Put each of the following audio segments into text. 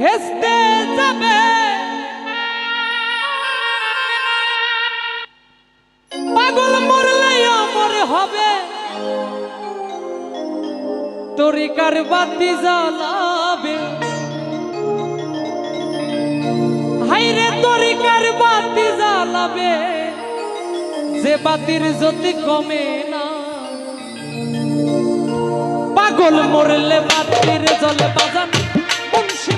ভেস্তে যাবে। পাগল মরলে অমর হবে। তরিকার বাতি জ্বালাবে? হাইরে তরিকার বাতি জ্বালাবে? যে বাতির জ্যোতি কমে না। পাগল মরলে বাতির জলে বাজান, মুন্সি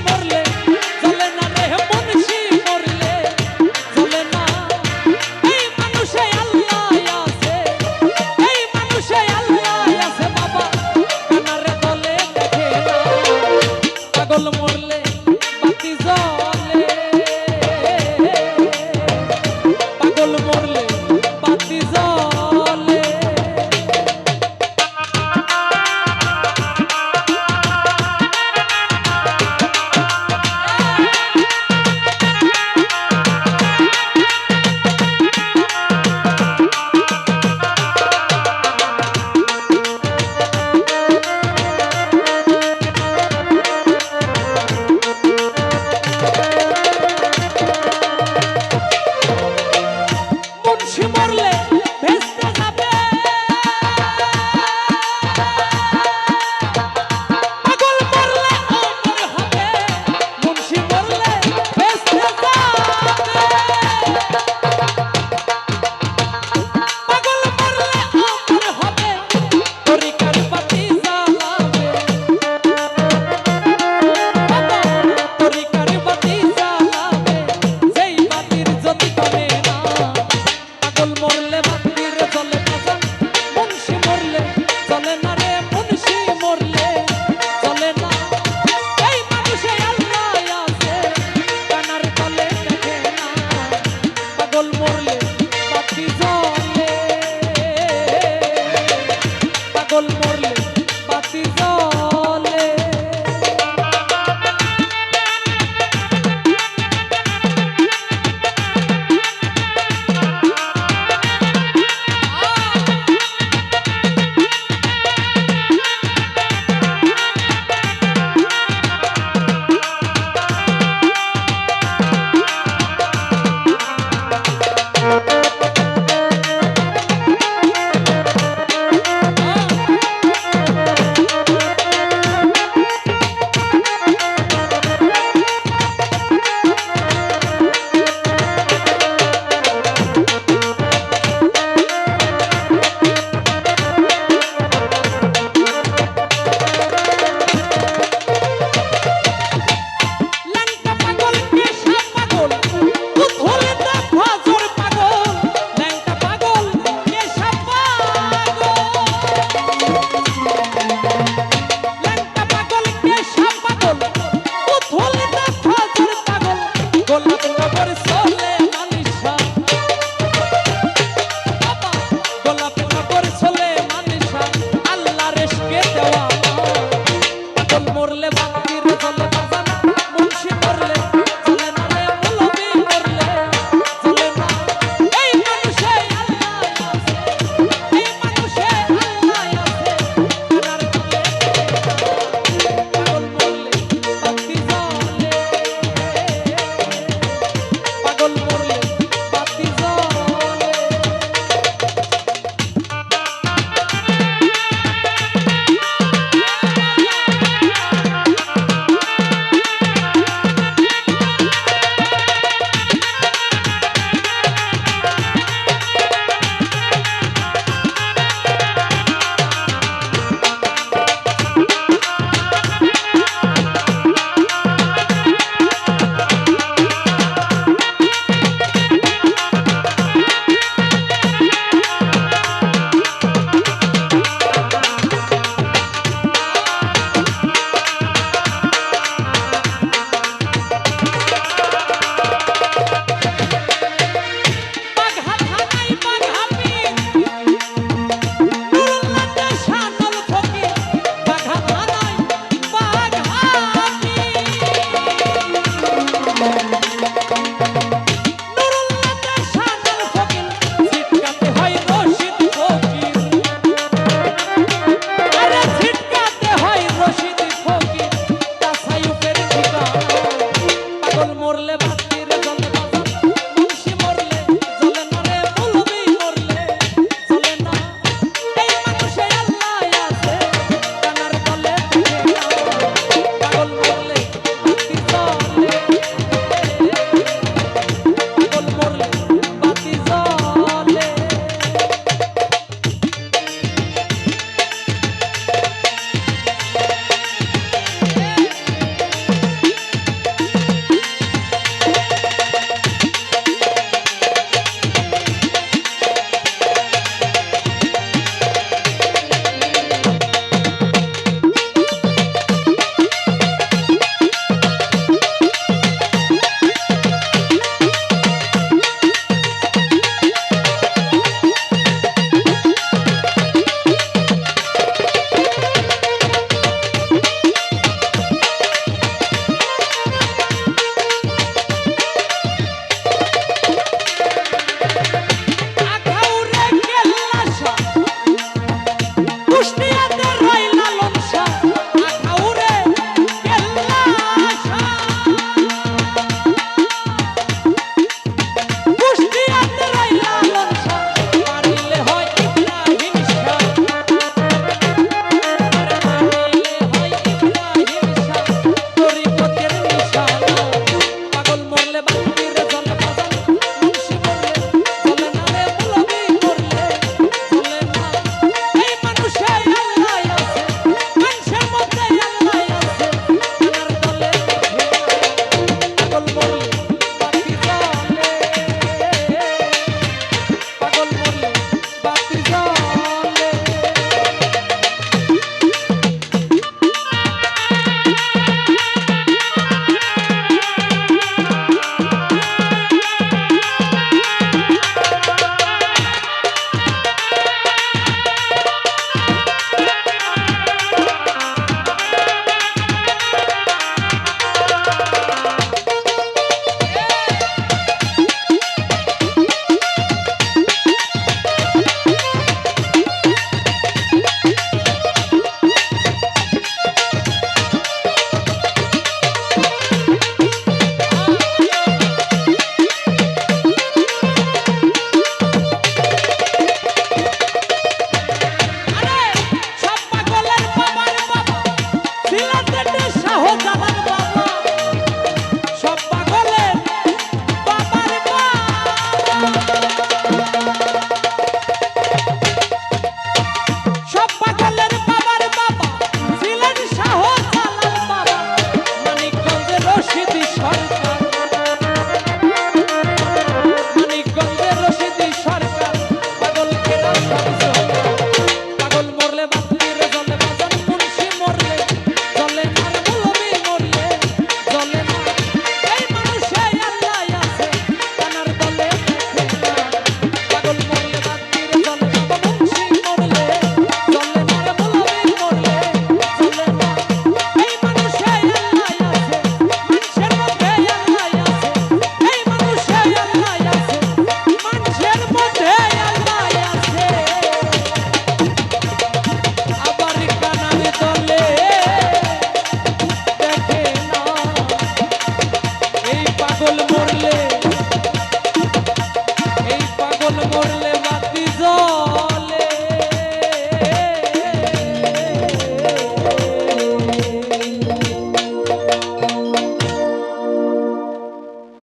পাগল মরলে